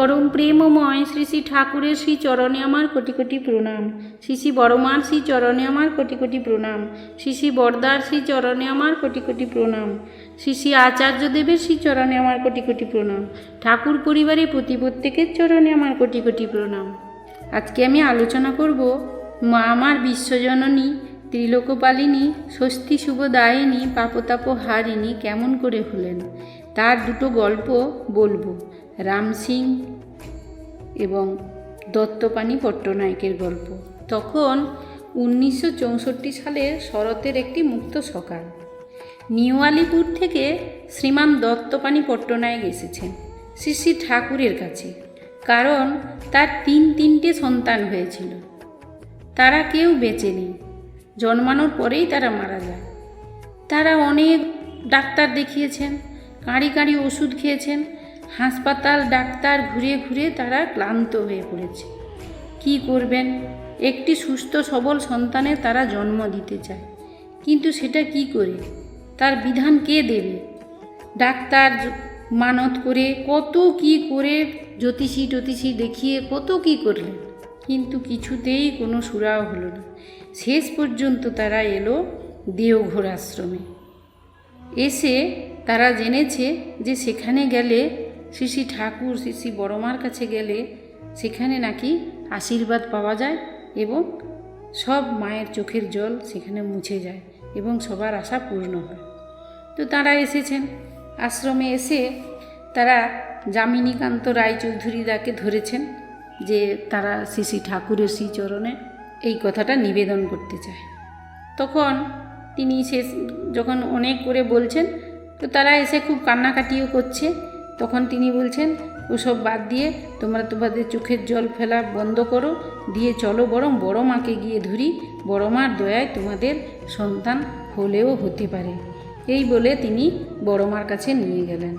পরম প্রেমময় শ্রী শ্রী ঠাকুরের শ্রী চরণে আমার কোটি কোটি প্রণাম। শ্রী শ্রী বড়মার শ্রী চরণে আমার কোটি কোটি প্রণাম। শ্রী শ্রী বরদার শ্রী চরণে আমার কোটি কোটি প্রণাম। শ্রী শ্রী আচার্য দেবের শ্রী চরণে আমার কোটি কোটি প্রণাম। ঠাকুর পরিবারের প্রতি প্রত্যেকের চরণে আমার কোটি কোটি প্রণাম। আজকে আমি আলোচনা করব মা আমার বিশ্বজননী, ত্রিলোকপালিনী ষষ্ঠী শুভদায়িনী পাপতাপ হারিণী কেমন করে হলেন। তার দুটো গল্প বলব। রাম সিং এবং দত্তপাণি পট্টনায়কের গল্প। তখন উনিশশো চৌষট্টি সালের শরতের একটি মুক্ত সকাল। নিউ আলিপুর থেকে শ্রীমান দত্তপাণি পট্টনায়ক এসেছেন শ্রী শ্রী ঠাকুরের কাছে। কারণ তার তিন তিনটে সন্তান হয়েছিল। তারা কেউ বেঁচে নেই। জন্মানোর পরেই তারা মারা যায়। তারা অনেক ডাক্তার দেখিয়েছেন, কাঁড়ি কাঁড়ি ওষুধ খেয়েছেন হাসপাতাল, ডাক্তার ঘুরে ঘুরে তারা ক্লান্ত হয়ে পড়েছে। কি করবেন? একটি সুস্থ, সবল সন্তানের তারা জন্ম দিতে চায়। কিন্তু সেটা কি করে? তার বিধান কে দেবে? ডাক্তার মানত করে কত কি করে জ্যোতিষী টতিষী দেখিয়ে কত কি করলেন? কিন্তু কিছুতেই কোনো সুরাও হলো না। শেষ পর্যন্ত তারা এলো দেওঘর আশ্রমে। এসে তারা জেনেছে যে সেখানে গেলে শ্রী শ্রী ঠাকুর শ্রী শ্রী বড়মার কাছে গেলে সেখানে নাকি আশীর্বাদ পাওয়া যায় এবং সব মায়ের চোখের জল সেখানে মুছে যায় এবং সবার আশা পূর্ণ হয়। তো তারা এসেছেন। আশ্রমে এসে তারা যামিনীকান্ত রায়চৌধুরীদাকে ধরেছেন যে তারা শ্রী শ্রী ঠাকুরের শ্রীচরণে এই কথাটা নিবেদন করতে চায়। তখন তিনি শেষ যখন অনেক করে বলছেন, তো তারা এসে খুব কান্নাকাটিও করছে। তখন তিনি বলছেন, ওসব বাদ দিয়ে তোমরা তোমাদের চোখের জল ফেলা বন্ধ করো, দিয়ে চলো বরং বড় মাকে গিয়ে ধরি, বড় মার দয়ায় তোমাদের সন্তান হলেও হতে পারে। এই বলে তিনি বড় মার কাছে নিয়ে গেলেন।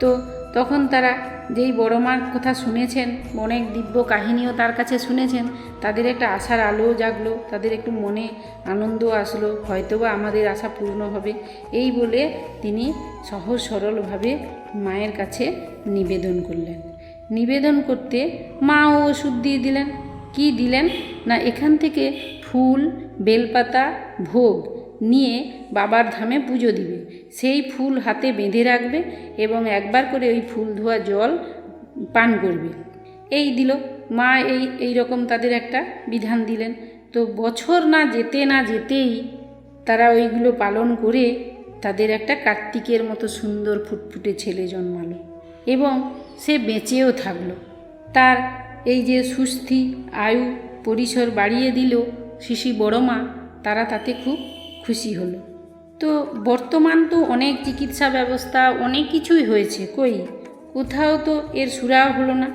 তো তখন তারা যেই বড় মার কথা শুনেছেন অনেক দিব্য কাহিনীও তার কাছে শুনেছেন, তাদের একটা আশার আলো জাগলো, তাদের একটু মনে আনন্দ আসলো, হয়তোবা আমাদের আশা পূর্ণ হবে। এই বলে তিনি সহজ সরলভাবে মায়ের কাছে নিবেদন করলেন। নিবেদন করতে মাও ওষুধ দিয়ে দিলেন। কি দিলেন? না, এখান থেকে ফুল, বেলপাতা, ভোগ নিয়ে বাবার ধামে পুজো দিবে। সেই ফুল হাতে বেঁধে রাখবে এবং একবার করে ওই ফুল ধোয়া জল পান করবে। এই দিল। মা এই এই রকম তাদের একটা বিধান দিলেন। তো বছর না যেতে না যেতেই তারা ওইগুলো পালন করে তাদের একটা কার্তিকের মতো সুন্দর ফুটফুটে ছেলে জন্মালো এবং সে বেঁচেও থাকল। তার এই যে সুস্থি, আয়ু, পরিসর বাড়িয়ে দিল শিশি বড় মা তারা তাতে খুব খুশি হলো। তো বর্তমান তো অনেক চিকিৎসা ব্যবস্থা, অনেক কিছুই হয়েছে, কই? কোথাও তো এর সুরাও হলো না।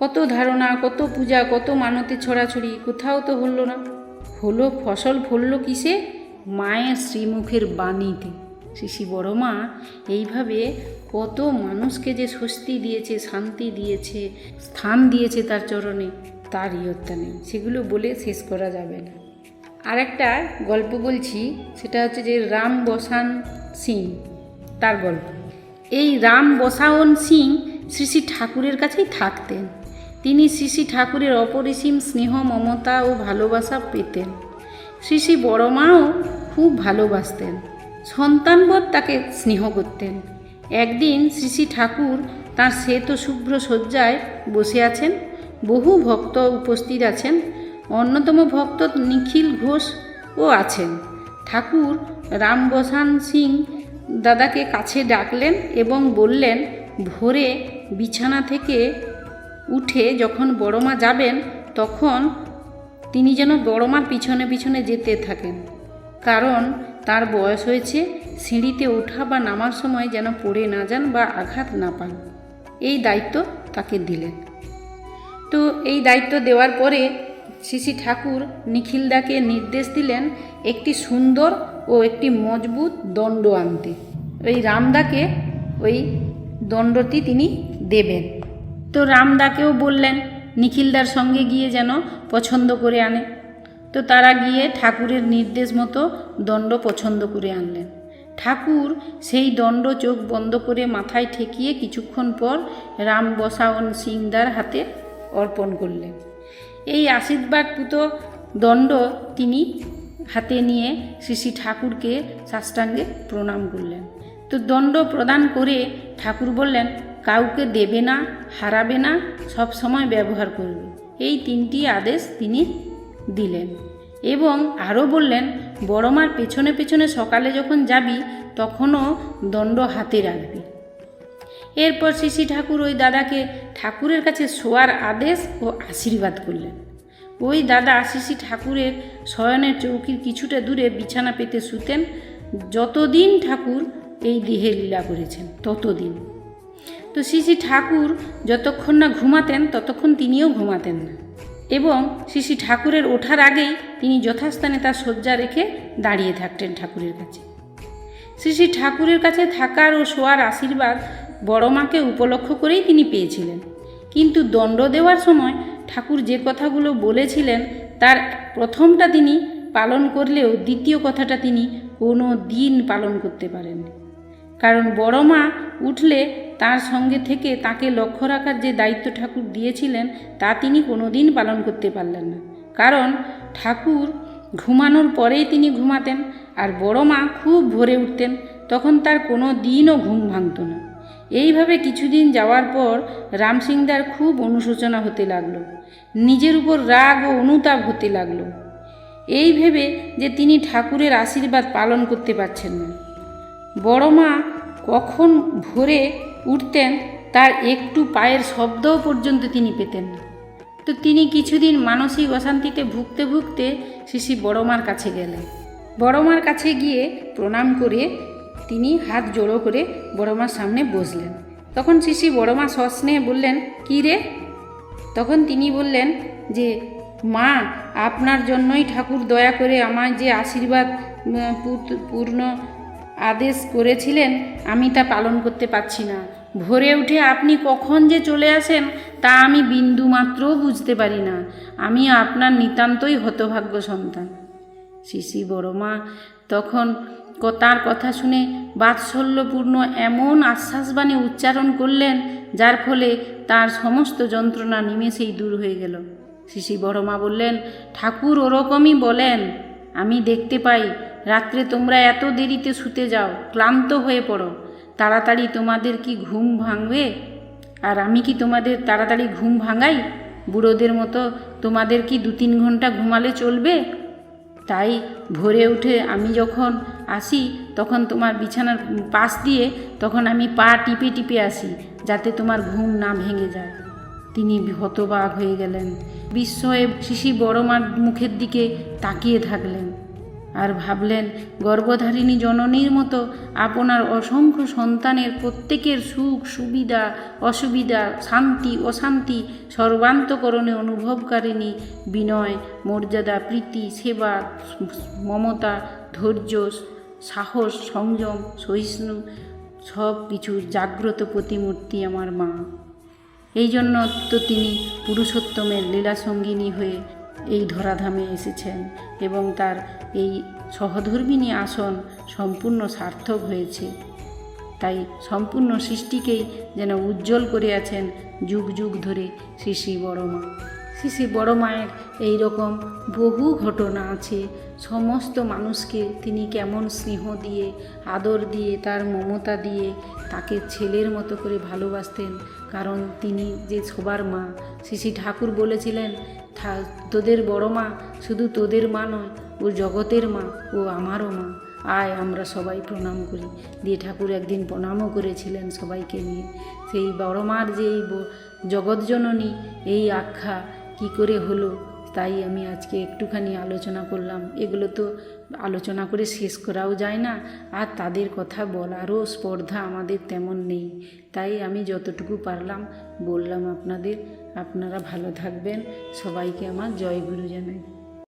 কত ধারণা, কত পূজা, কত মানতে ছড়াছড়ি, কোথাও তো হলো না। হলো, ফসল ফললো কিসে? মায়ের শ্রীমুখের বাণীতে। শিশি বড় মা এইভাবে কত মানুষকে যে স্বস্তি দিয়েছে, শান্তি দিয়েছে, স্থান দিয়েছে তার চরণে তার ইয়ত্তা নেই। সেগুলো বলে শেষ করা যাবে না। আর একটা গল্প বলছি, সেটা হচ্ছে যে রাম বসান সিং, তার গল্প। এই রাম বসাওন সিং শ্রী শ্রী ঠাকুরের কাছেই থাকতেন। তিনি শ্রী শ্রী ঠাকুরের অপরিসীম স্নেহ, মমতা ও ভালোবাসা পেতেন। শ্রী শ্রী বড় মাও খুব ভালোবাসতেন। সন্তানবোধ তাকে স্নেহ করতেন। একদিন শ্রী শ্রী ঠাকুর তাঁর শ্বেত শুভ্র শয্যায় বসে আছেন, বহু ভক্ত উপস্থিত আছেন অন্যতম ভক্ত নিখিল ঘোষও আছেন। ঠাকুর রামবসান সিং দাদাকে কাছে ডাকলেন এবং বললেন, ভোরে বিছানা থেকে উঠে যখন বড়মা যাবেন, তখন তিনি যেন বড়মার পিছনে পিছনে যেতে থাকেন। কারণ তার বয়স হয়েছে, সিঁড়িতে ওঠা বা নামার সময় যেন পড়ে না যান বা আঘাত না পান। এই দায়িত্ব তাকে দিলেন। তো এই দায়িত্ব দেওয়ার পরে শ্রী ঠাকুর নিখিলদাকে নির্দেশ দিলেন একটি সুন্দর ও একটি মজবুত দণ্ড আনতে। ওই রামদাকে ওই দণ্ডটি তিনি দেবেন। তো রামদাকেও বললেন, নিখিলদার সঙ্গে গিয়ে যেন পছন্দ করে আনে। তো তারা গিয়ে ঠাকুরের নির্দেশ মতো দণ্ড পছন্দ করে আনলেন। ঠাকুর সেই দণ্ড চোখ বন্ধ করে মাথায় ঠেকিয়ে কিছুক্ষণ পর রাম বসাওন সিংদার হাতে অর্পণ করলেন। এই আশীর্বাদপুত দণ্ড তিনি হাতে নিয়ে শ্রী শ্রী ঠাকুরকে সাষ্টাঙ্গে প্রণাম করলেন। তো দণ্ড প্রদান করে ঠাকুর বললেন, কাউকে দেবে না, হারাবে না, সব সময় ব্যবহার করবে। এই তিনটি আদেশ তিনি দিলেন। এবং আরও বললেন বড়মার পেছনে পেছনে সকালে যখন যাবি, তখনও দণ্ড হাতে রাখবি। এরপর শিশি ঠাকুর ওই দাদাকে ঠাকুরের কাছে শোয়ার আদেশ ও আশীর্বাদ করলেন। ওই দাদা শিশি ঠাকুরের শয়নের চৌকির কিছুটা দূরে বিছানা পেতে শুতেন। যতদিন ঠাকুর এই দেহে লীলা করেছেন, ততদিন। তো শিশি ঠাকুর যতক্ষণ না ঘুমাতেন, ততক্ষণ তিনিও ঘুমাতেন না। এবং শিশি ঠাকুরের ওঠার আগেই তিনি যথাস্থানে তার শয্যা রেখে দাঁড়িয়ে থাকতেন ঠাকুরের কাছে। শ্রী শ্রী ঠাকুরের কাছে থাকার ও শোয়ার আশীর্বাদ বড় মাকে উপলক্ষ করেই তিনি পেয়েছিলেন। কিন্তু দণ্ড দেওয়ার সময় ঠাকুর যে কথাগুলো বলেছিলেন, তার প্রথমটা তিনি পালন করলেও দ্বিতীয় কথাটা তিনি কোনো দিন পালন করতে পারেননি। কারণ বড় মা উঠলে তার সঙ্গে থেকে তাকে লক্ষ্য রাখার যে দায়িত্ব ঠাকুর দিয়েছিলেন, তা তিনি কোনো দিন পালন করতে পারলেন না। কারণ ঠাকুর ঘুমানোর পরেই তিনি ঘুমাতেন আর বড় মা খুব ভোরে উঠতেন, তখন তার কোনো দিনও ঘুম ভাঙত না। এইভাবে কিছুদিন যাওয়ার পর রামসিংদার খুব অনুশোচনা হতে লাগল। নিজের উপর রাগ ও অনুতাপ হতে লাগল। এই ভেবে যে তিনি ঠাকুরের আশীর্বাদ পালন করতে পারছেন না। বড় মা কখন ভোরে উঠতেন তার একটু পায়ের শব্দও পর্যন্ত তিনি পেতেন না। তো তিনি কিছুদিন মানসিক অশান্তিতে ভুগতে ভুগতে শিশি বড়মার কাছে গেলেন। বড়মার কাছে গিয়ে প্রণাম করে তিনি হাত জোড়ো করে বড়মার সামনে বসলেন। তখন শিশি বড়মা সস্নেহে বললেন, কী রে? তখন তিনি বললেন যে, মা, আপনার জন্যই ঠাকুর দয়া করে আমার যে আশীর্বাদ পূর্ণ আদেশ করেছিলেন, আমি তা পালন করতে পারছি না। ভোরে উঠে আপনি কখন যে চলে আসেন, তা আমি বিন্দু মাত্রও বুঝতে পারি না। আমি আপনার নিতান্তই হতভাগ্য সন্তান। শিশি বড়মা তখন তার কথা শুনে বাৎসল্যপূর্ণ এমন আশ্বাসবাণী উচ্চারণ করলেন, যার ফলে তার সমস্ত যন্ত্রণা নিমেষেই দূর হয়ে গেল। শিশি বড়মা বললেন, ঠাকুর ওরকমই বলেন। আমি দেখতে পাই, রাত্রে তোমরা এত দেরিতে শুতে যাও, ক্লান্ত হয়ে পড়ো। তাড়াতাড়ি তোমাদের কি ঘুম ভাঙবে? আর আমি কি তোমাদের তাড়াতাড়ি ঘুম ভাঙাই? বুড়োদের মতো তোমাদের কি দু তিন ঘণ্টা ঘুমালে চলবে? তাই ভোরে উঠে আমি যখন আসি, তখন তোমার বিছানার পাশ দিয়ে তখন আমি পা টিপে টিপে আসি, যাতে তোমার ঘুম না ভেঙে যায়। তিনি হতবাক হয়ে গেলেন। বিস্ময়ে শিশি বড় মার মুখের দিকে তাকিয়ে থাকলেন। আর ভাবলেন, গর্ভধারিণী জননীর মতো আপনার অসংখ্য সন্তানের প্রত্যেকের সুখ, সুবিধা, অসুবিধা, শান্তি, অশান্তি সর্বান্তকরণে অনুভবকারিণী বিনয়, মর্যাদা, প্রীতি, সেবা, মমতা, ধৈর্য, সাহস, সংযম, সহিষ্ণু, সব কিছুর জাগ্রত প্রতিমূর্তি আমার মা। এই জন্য তো তিনি পুরুষোত্তমের লীলা সঙ্গিনী হয়ে এই ধরাধামে এসেছেন এবং তার এই সহধর্মিনী আসন সম্পূর্ণ সার্থক হয়েছে। তাই সম্পূর্ণ সৃষ্টিকেই যেন উজ্জ্বল করে আছেন যুগ যুগ ধরে শ্রী শ্রী বড় মা শ্রী বড় মায়ের এই রকম বহু ঘটনা আছে। সমস্ত মানুষকে তিনি কেমন স্নেহ দিয়ে, আদর দিয়ে, তার মমতা দিয়ে তাকে ছেলের মতো করে ভালোবাসতেন। কারণ তিনি যে সবার মা শ্রী শ্রী ঠাকুর বলেছিলেন তোদের বড় মা শুধু তোদের মা নয়, ও জগতের মা, ও আমারও মা। আয়, আমরা সবাই প্রণাম করি। দিয়ে ঠাকুর একদিন প্রণামও করেছিলেন সবাইকে নিয়ে। সেই বড় মার যে এই জগৎজননী এই আখ্যা কি করে হলো? তাই আমি আজকে একটুখানি আলোচনা করলাম। এগুলো তো আলোচনা করে শেষ করাও যায় না। আর তাদের কথা বলারও স্পর্ধা আমাদের তেমন নেই। তাই আমি যতটুকু পারলাম বললাম আপনাদের, আপনারা ভালো থাকবেন। সবাইকে আমার জয়গুরু জানাই।